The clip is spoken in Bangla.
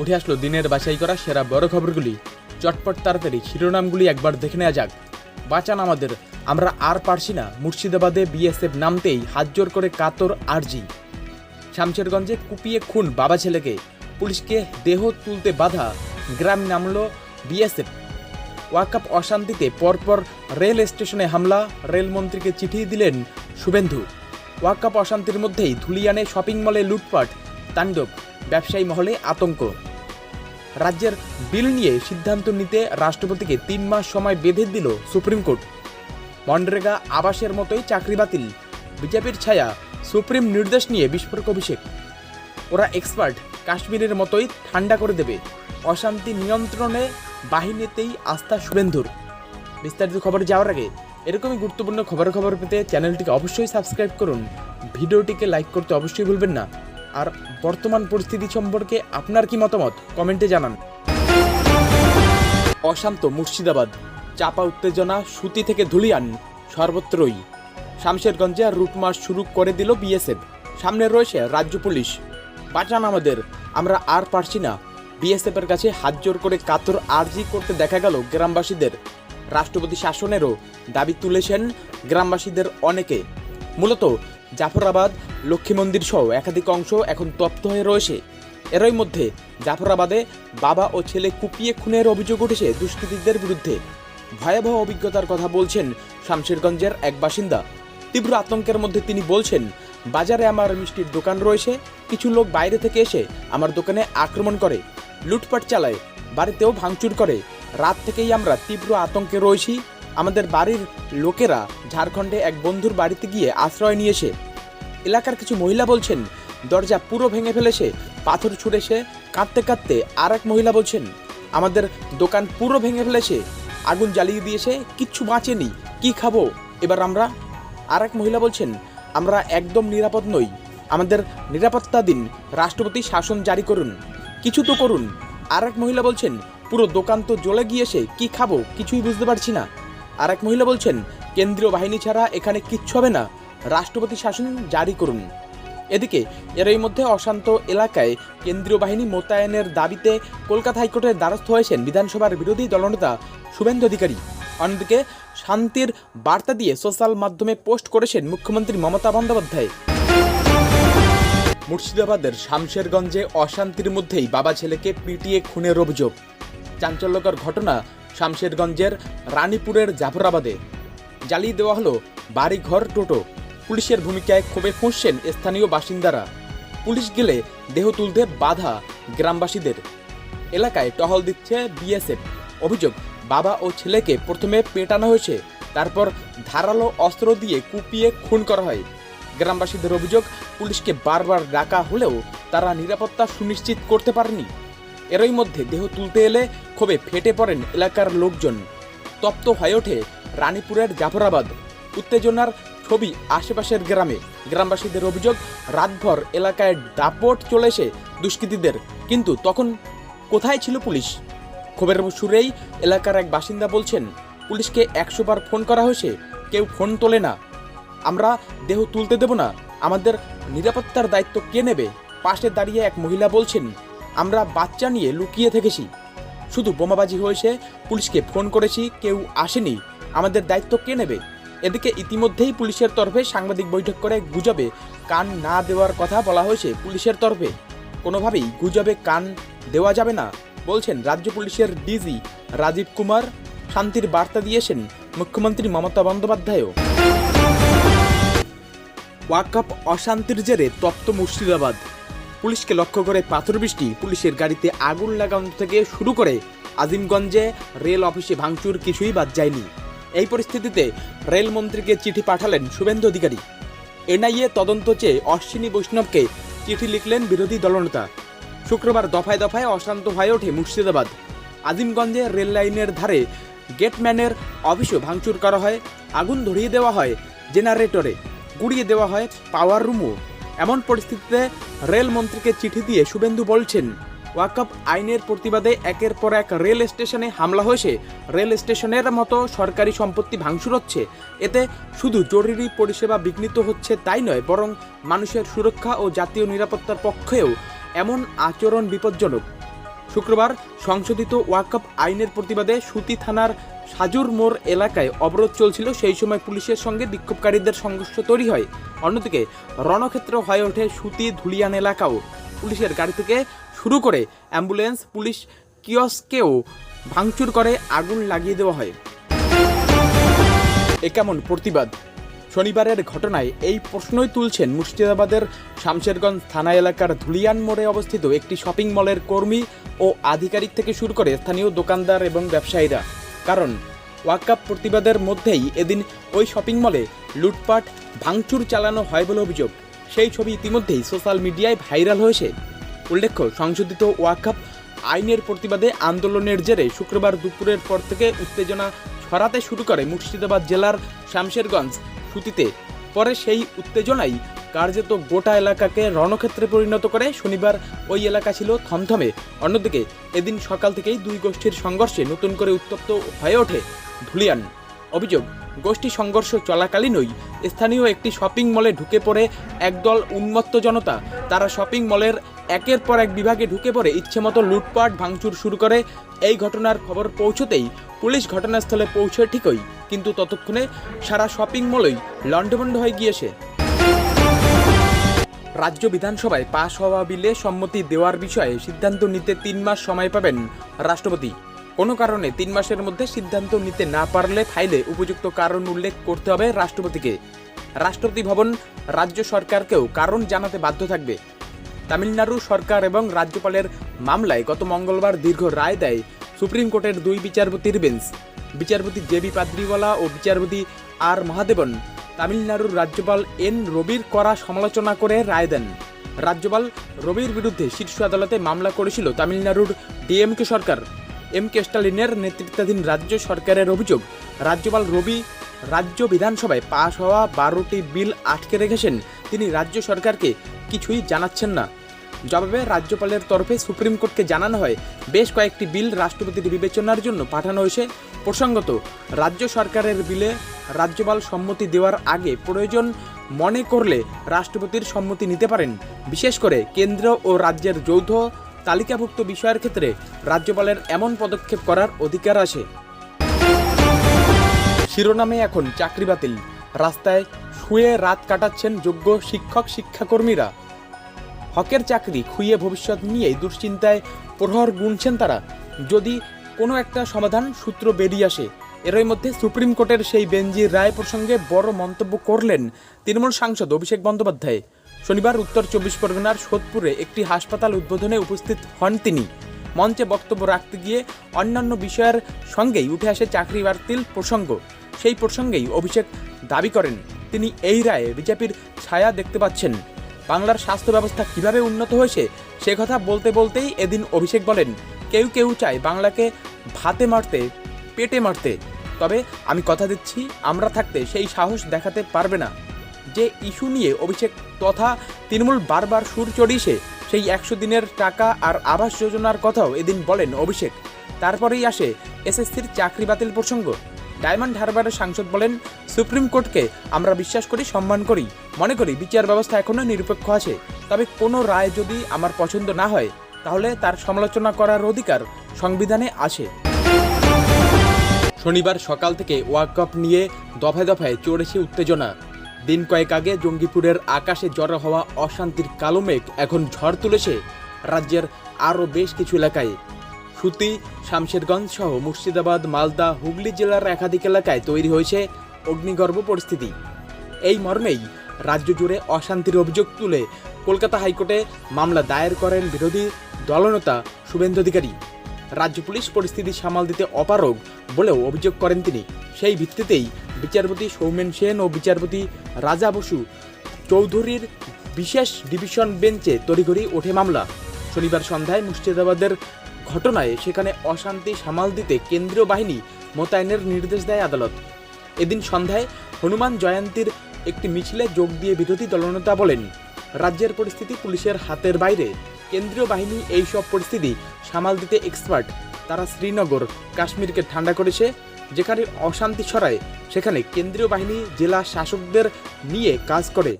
উঠে আসলো দিনের বাছাই করা সেরা বড় খবরগুলি। চটপট তাড়াতাড়ি শিরোনামগুলি একবার দেখে নেওয়া যাক। বাঁচান আমাদের, আমরা আর পারছি না। মুর্শিদাবাদে বিএসএফ নামতেই হাত জোর করে কাতর আরজি। শামশেরগঞ্জে কুপিয়ে খুন বাবা ছেলেকে। পুলিশকে দেহ তুলতে বাধা, গ্রাম নামল বিএসএফ। ওয়াকাপ অশান্তিতে পরপর রেল স্টেশনে হামলা, রেলমন্ত্রীকে চিঠি দিলেন শুভেন্দু। ওয়াকাপ অশান্তির মধ্যেই ধুলিয়ানে শপিং মলে লুটপাট, তাণ্ডব, ব্যবসায়ী মহলে আতঙ্ক। রাজ্যের বিল নিয়ে সিদ্ধান্ত নিতে রাষ্ট্রপতিকে তিন মাস সময় বেঁধে দিল সুপ্রিম কোর্ট। মনরেগা আবাসের মতোই চাকরি বাতিল। বিজেপির ছায়া সুপ্রিম নির্দেশ নিয়ে বিস্ফোরক অভিষেক। ওরা এক্সপার্ট কাশ্মীরের মতোই ঠান্ডা করে দেবে। অশান্তি নিয়ন্ত্রণে বাহিনীতেই আস্থা শুভেন্দুর। বিস্তারিত খবর যাওয়ার আগে এরকমই গুরুত্বপূর্ণ খবর খবর পেতে চ্যানেলটিকে অবশ্যই সাবস্ক্রাইব করুন। ভিডিওটিকে লাইক করতে অবশ্যই ভুলবেন না। আর বর্তমান পরিস্থিতি সম্পর্কে আপনার কি মতামত? কমেন্টে জানান। অশান্ত মুর্শিদাবাদ। চাপা উত্তেজনা, সুতি থেকে ধুলিয়ান সর্বত্রই শামশেরগঞ্জে রুট মার্চ শুরু করে দিল বিএসএফ। সামনে রয়েছে রাজ্য পুলিশ। বাঁচান আমাদের, আমরা আর পারছি না। বিএসএফ এর কাছে হাত জোর করে কাতর আর্জি করতে দেখা গেল গ্রামবাসীদের। রাষ্ট্রপতি শাসনেরও দাবি তুলেছেন গ্রামবাসীদের অনেকে। মূলত জাফরাবাদ, লক্ষ্মী মন্দির সহ একাধিক অংশ এখন তপ্ত হয়ে রয়েছে। এরই মধ্যে জাফরাবাদে বাবা ও ছেলে কুপিয়ে খুনের অভিযোগ উঠেছে দুষ্কৃতীদের বিরুদ্ধে। ভয়াবহ অভিজ্ঞতার কথা বলছেন শামশেরগঞ্জের এক বাসিন্দা। তীব্র আতঙ্কের মধ্যে তিনি বলছেন, বাজারে আমার মিষ্টির দোকান রয়েছে, কিছু লোক বাইরে থেকে এসে আমার দোকানে আক্রমণ করে, লুটপাট চালায়, বাড়িতেও ভাঙচুর করে। রাত থেকেই আমরা তীব্র আতঙ্কে রয়েছি। আমাদের বাড়ির লোকেরা ঝাড়খণ্ডে এক বন্ধুর বাড়িতে গিয়ে আশ্রয় নিয়েছে এলাকার কিছু মহিলা বলছেন, দরজা পুরো ভেঙে ফেলেছে, পাথর ছুঁড়েছে। কাঁদতে কাঁদতে আর এক মহিলা বলছেন, আমাদের দোকান পুরো ভেঙে ফেলেছে, আগুন জ্বালিয়ে দিয়েছে, কিচ্ছু বাঁচেনি, কি খাব? এবার আমরা আর এক মহিলা বলছেন, আমরা একদম নিরাপদ নই, আমাদের নিরাপত্তা দিন, রাষ্ট্রপতি শাসন জারি করুন, কিছু তো করুন। আর এক মহিলা বলছেন, পুরো দোকান তো জ্বলে গিয়েছে, কি খাব, কিছুই বুঝতে পারছি না। আর এক মহিলা বলছেন, কেন্দ্রীয় বাহিনী ছাড়া এখানে কিচ্ছু হবে না। রাষ্ট্রপতি শাসন জারি করুন। এদিকে, এরই মধ্যে অশান্ত এলাকায় কেন্দ্রীয় বাহিনী মোতায়েনের দাবিতে কলকাতা হাইকোর্টের দ্বারস্থ হয়েছেন বিধানসভার বিরোধী দলনেতা শুভেন্দু অধিকারী। অন্যদিকে, শান্তির বার্তা দিয়ে সোশ্যাল মাধ্যমে পোস্ট করেছেন মুখ্যমন্ত্রী মমতা বন্দ্যোপাধ্যায়। মুর্শিদাবাদের শামশেরগঞ্জে অশান্তির মধ্যেই বাবা ছেলেকে পিটিয়ে খুনের অভিযোগ। চাঞ্চল্যকর ঘটনা শামশেরগঞ্জের রানীপুরের জাফরাবাদে। জ্বালিয়ে দেওয়া হলো বাড়িঘর, টোটো। পুলিশের ভূমিকায় ক্ষোভে ফুঁসছেন স্থানীয় বাসিন্দারা। পুলিশ গেলে দেহ তুলতে বাধা গ্রামবাসীদের। এলাকায় টহল দিচ্ছে বিএসএফ। অভিযোগ, বাবা ও ছেলেকে প্রথমে পেটানো হয়েছে, তারপর ধারালো অস্ত্র দিয়ে কুপিয়ে খুন করা হয়। গ্রামবাসীদের অভিযোগ, পুলিশকে বারবার ডাকা হলেও তারা নিরাপত্তা সুনিশ্চিত করতে পারেনি। এরই মধ্যে দেহ তুলতে এলে ক্ষোভে ফেটে পড়েন এলাকার লোকজন। তপ্ত হয়ে ওঠে রানীপুরের জাফরাবাদ, উত্তেজনার ছবি আশেপাশের গ্রামে। গ্রামবাসীদের অভিযোগ, রাতভর এলাকায় দাপট চলেছে দুষ্কৃতীদের, কিন্তু তখন কোথায় ছিল পুলিশ? ক্ষোভের সুরেই এলাকার এক বাসিন্দা বলছেন, পুলিশকে একশো বার ফোন করা হয়েছে, কেউ ফোন তোলে না। আমরা দেহ তুলতে দেব না। আমাদের নিরাপত্তার দায়িত্ব কে নেবে? পাশে দাঁড়িয়ে এক মহিলা বলছেন আমরা বাচ্চা নিয়ে লুকিয়ে থেকেছি। শুধু বোমাবাজি হয়েছে, পুলিশকে ফোন করেছি, কেউ আসেনি। আমাদের দায়িত্ব কে নেবে? এদিকে ইতিমধ্যেই পুলিশের তরফে সাংবাদিক বৈঠক করে গুজবে কান না দেওয়ার কথা বলা হয়েছে পুলিশের তরফে। কোনোভাবেই গুজবে কান দেওয়া যাবে না, বলছেন রাজ্য পুলিশের ডিজি রাজীব কুমার। শান্তির বার্তা দিয়েছেন মুখ্যমন্ত্রী মমতা বন্দ্যোপাধ্যায়ও। ওয়াকাপ অশান্তির জেরে তপ্ত মুর্শিদাবাদ। পুলিশকে লক্ষ্য করে পাথর বৃষ্টি পুলিশের গাড়িতে আগুন লাগানো থেকে শুরু করে আজিমগঞ্জে রেল অফিসে ভাঙচুর কিছুই বাদ যায়নি। এই পরিস্থিতিতে রেলমন্ত্রীকে চিঠি পাঠালেন শুভেন্দু অধিকারী। এনআইএ তদন্ত চেয়ে অশ্বিনী বৈষ্ণবকে চিঠি লিখলেন বিরোধী দলনেতা। শুক্রবার দফায় দফায় অশান্ত হয়ে ওঠে মুর্শিদাবাদ। আজিমগঞ্জে রেল লাইনের ধারে গেটম্যানের অফিসও ভাঙচুর করা হয়, আগুন ধরিয়ে দেওয়া হয় জেনারেটরে। গুড়িয়ে দেওয়া হয় পাওয়ার রুমও। এমন পরিস্থিতিতে রেলমন্ত্রীকে চিঠি দিয়ে শুভেন্দু বলছেন ওয়াকআপ আইনের প্রতিবাদে একের পর এক রেল স্টেশনে হামলা হয়েছে। রেল স্টেশনের মতো সরকারি সম্পত্তি ভাঙচুর হচ্ছে। এতে শুধু জরুরি পরিষেবা বিঘ্নিত হচ্ছে তাই নয়, বরং মানুষের সুরক্ষা ও জাতীয় নিরাপত্তার পক্ষেও এমন আচরণ বিপজ্জনক। শুক্রবার সংশোধিত ওয়াকআপ আইনের প্রতিবাদে সুতি থানার সাজুর মোড় এলাকায় অবরোধ চলছিল। সেই সময় পুলিশের সঙ্গে বিক্ষোভকারীদের সংঘর্ষ তৈরি হয়। অন্যদিকে রণক্ষেত্র হয়ে ওঠে সুতি ধুলিয়ান এলাকাও। পুলিশের গাড়ি থেকে শুরু করে অ্যাম্বুলেন্স, পুলিশ কিয়স্কেও ভাঙচুর করে, আগুন লাগিয়ে দেওয়া হয়। এ কেমন প্রতিবাদ? শনিবারের ঘটনায় এই প্রশ্নই তুলছেন মুর্শিদাবাদের শামশেরগঞ্জ থানা এলাকার ধুলিয়ান মোড়ে অবস্থিত একটি শপিং মলের কর্মী ও আধিকারিক থেকে শুরু করে স্থানীয় দোকানদার এবং ব্যবসায়ীরা। কারণ ওয়াকাপ প্রতিবাদের মধ্যেই এদিন ওই শপিং মলে লুটপাট, ভাঙচুর চালানো হয় বলে অভিযোগ। সেই ছবি ইতিমধ্যেই সোশ্যাল মিডিয়ায় ভাইরাল হয়েছে। উল্লেখ্য, সংশোধিত ওয়াকাপ আইনের প্রতিবাদে আন্দোলনের জেরে শুক্রবার দুপুরের পর থেকে উত্তেজনা ছড়াতে শুরু করে মুর্শিদাবাদ জেলার শামশেরগঞ্জ সুতিতে পরে সেই উত্তেজনাই কার্যত গোটা এলাকাকে রণক্ষেত্রে পরিণত করে। শনিবার ওই এলাকা ছিল থমথমে। অন্যদিকে এদিন সকাল থেকেই দুই গোষ্ঠীর সংঘর্ষে নতুন করে উত্তপ্ত হয়ে ওঠে ধুলিয়ান। অভিযোগ, গোষ্ঠী সংঘর্ষ চলাকালীনই স্থানীয় একটি শপিং মলে ঢুকে পড়ে একদল উন্মত্ত জনতা। তারা শপিং মলের একের পর এক বিভাগে ঢুকে পড়ে ইচ্ছেমতো লুটপাট, ভাঙচুর শুরু করে। এই ঘটনার খবর পৌঁছতেই পুলিশ ঘটনাস্থলে পৌঁছে ঠিকই, কিন্তু ততক্ষণে সারা শপিং মলই লণ্ডভণ্ড হয়ে গিয়েছে। রাজ্য বিধানসভায় পাশ হওয়া বিলে সম্মতি দেওয়ার বিষয়ে সিদ্ধান্ত নিতে তিন মাস সময় পাবেন রাষ্ট্রপতি। কোনো কারণে তিন মাসের মধ্যে সিদ্ধান্ত নিতে না পারলে ফাইলে উপযুক্ত কারণ উল্লেখ করতে হবে রাষ্ট্রপতিকে। রাষ্ট্রপতি ভবন রাজ্য সরকারকেও কারণ জানাতে বাধ্য থাকবে। তামিলনাড়ু সরকার এবং রাজ্যপালের মামলায় গত মঙ্গলবার দীর্ঘ রায় দেয় সুপ্রিম কোর্টের দুই বিচারপতির বেঞ্চ। বিচারপতি জেবি পাদ্রিওয়ালা ও বিচারপতি আর মহাদেবন তামিলনাড়ুর রাজ্যপাল এন রবির করা সমালোচনা করে রায় দেন। রাজ্যপাল রবির বিরুদ্ধে শীর্ষ আদালতে মামলা করেছিল তামিলনাড়ুর ডিএমকে সরকার। এম কে স্টালিনের নেতৃত্বাধীন রাজ্য সরকারের অভিযোগ, রাজ্যপাল রবি, রাজ্য বিধানসভায় পাশ হওয়া বারোটি বিল আটকে রেখেছেন। তিনি রাজ্য সরকারকে কিছুই জানাচ্ছেন না। জবাবে রাজ্যপালের তরফে সুপ্রিম কোর্টকে জানানো হয়, বেশ কয়েকটি বিল রাষ্ট্রপতির বিবেচনার জন্য পাঠানো হয়েছে। প্রসঙ্গত, রাজ্য সরকারের বিলে রাজ্যপাল সম্মতি দেওয়ার আগে প্রয়োজন মনে করলে রাষ্ট্রপতির সম্মতি নিতে পারেন। বিশেষ করে কেন্দ্র ও রাজ্যের যৌথ তালিকাভুক্ত বিষয়ের ক্ষেত্রে রাজ্যপালের এমন পদক্ষেপ করার অধিকার আছে। শিরোনামে এখন চাকরি বাতিল। রাস্তায় শুয়ে রাত কাটাচ্ছেন যোগ্য শিক্ষক শিক্ষাকর্মীরা। হকের চাকরি খুইয়ে ভবিষ্যৎ নিয়েই দুশ্চিন্তায় প্রহর গুনছেন তারা। যদি কোনো একটা সমাধান সূত্র বেরিয়ে আসে, এরই মধ্যে সুপ্রিম কোর্টের সেই বেঞ্জির রায় প্রসঙ্গে বড় মন্তব্য করলেন তৃণমূল সাংসদ অভিষেক বন্দ্যোপাধ্যায়। শনিবার উত্তর চব্বিশ পরগনার সোদপুরে একটি হাসপাতাল উদ্বোধনে উপস্থিত হন তিনি। মঞ্চে বক্তব্য রাখতে গিয়ে অন্যান্য বিষয়ের সঙ্গেই উঠে আসে চাকরি বাতিল প্রসঙ্গ। সেই প্রসঙ্গেই অভিষেক দাবি করেন, তিনি এই রায়ে বিজেপির ছায়া দেখতে পাচ্ছেন। বাংলার স্বাস্থ্য ব্যবস্থা কীভাবে উন্নত হয়েছে, সে কথা বলতে বলতেই এদিন অভিষেক বলেন, কেউ কেউ চায় বাংলাকে ভাতে মারতে, পেটে মারতে। তবে আমি কথা দিচ্ছি, আমরা থাকতে সেই সাহস দেখাতে পারবে না। যে ইস্যু নিয়ে অভিষেক তথা তৃণমূল বারবার সুর চড়িয়েছে, সেই একশো দিনের টাকা আর আবাস যোজনার কথাও এদিন বলেন অভিষেক। তারপরেই আসে এসএসসির চাকরি বাতিল প্রসঙ্গ। ডায়মন্ড হারবারের সাংসদ বলেন, সুপ্রিম কোর্টকে আমরা বিশ্বাস করি, সম্মান করি। মনে করি বিচার ব্যবস্থা এখনও নিরপেক্ষ আছে। তবে কোনো রায় যদি আমার পছন্দ না হয়, তাহলে তার সমালোচনা করার অধিকার সংবিধানে আছে। শনিবার সকাল থেকে ওয়াকআপ নিয়ে দফায় দফায় চড়েছে উত্তেজনা। দিন কয়েক আগে জঙ্গিপুরের আকাশে জড়ো হওয়া অশান্তির কালো মেঘ এখন ঝড় তুলেছে রাজ্যের আরও বেশ কিছু এলাকায়। সুতি, শামশেরগঞ্জ সহ মুর্শিদাবাদ, মালদা, হুগলি জেলার একাধিক এলাকায় তৈরি হয়েছে অগ্নিগর্ভ পরিস্থিতি। এই মর্মেই রাজ্য জুড়ে অশান্তির অভিযোগ তুলে কলকাতা হাইকোর্টে মামলা দায়ের করেন বিরোধী দলনেতা শুভেন্দু অধিকারী। রাজ্য পুলিশ পরিস্থিতি সামাল দিতে অপারগ বলেও অভিযোগ করেন তিনি। সেই ভিত্তিতেই বিচারপতি সৌমেন সেন ও বিচারপতি রাজা বসু চৌধুরীর বিশেষ ডিভিশন বেঞ্চে তড়িঘড়ি ওঠে মামলা। শনিবার সন্ধ্যায় মুর্শিদাবাদের ঘটনায় সেখানে অশান্তি সামাল দিতে কেন্দ্রীয় বাহিনী মোতায়েনের নির্দেশ দেয় আদালত। এদিন সন্ধ্যায় হনুমান জয়ন্তীর একটি মিছিলে যোগ দিয়ে বিরোধী দলনেতা বলেন, রাজ্যের পরিস্থিতি পুলিশের হাতের বাইরে। কেন্দ্রীয় বাহিনী এই সব পরিস্থিতি সামাল দিতে এক্সপার্ট তারা শ্রীনগর, কাশ্মীরকে ঠান্ডা করেছে, যেখানে অশান্তি ছড়ায়, সেখানে কেন্দ্রীয় বাহিনী জেলা শাসকদের নিয়ে কাজ করে।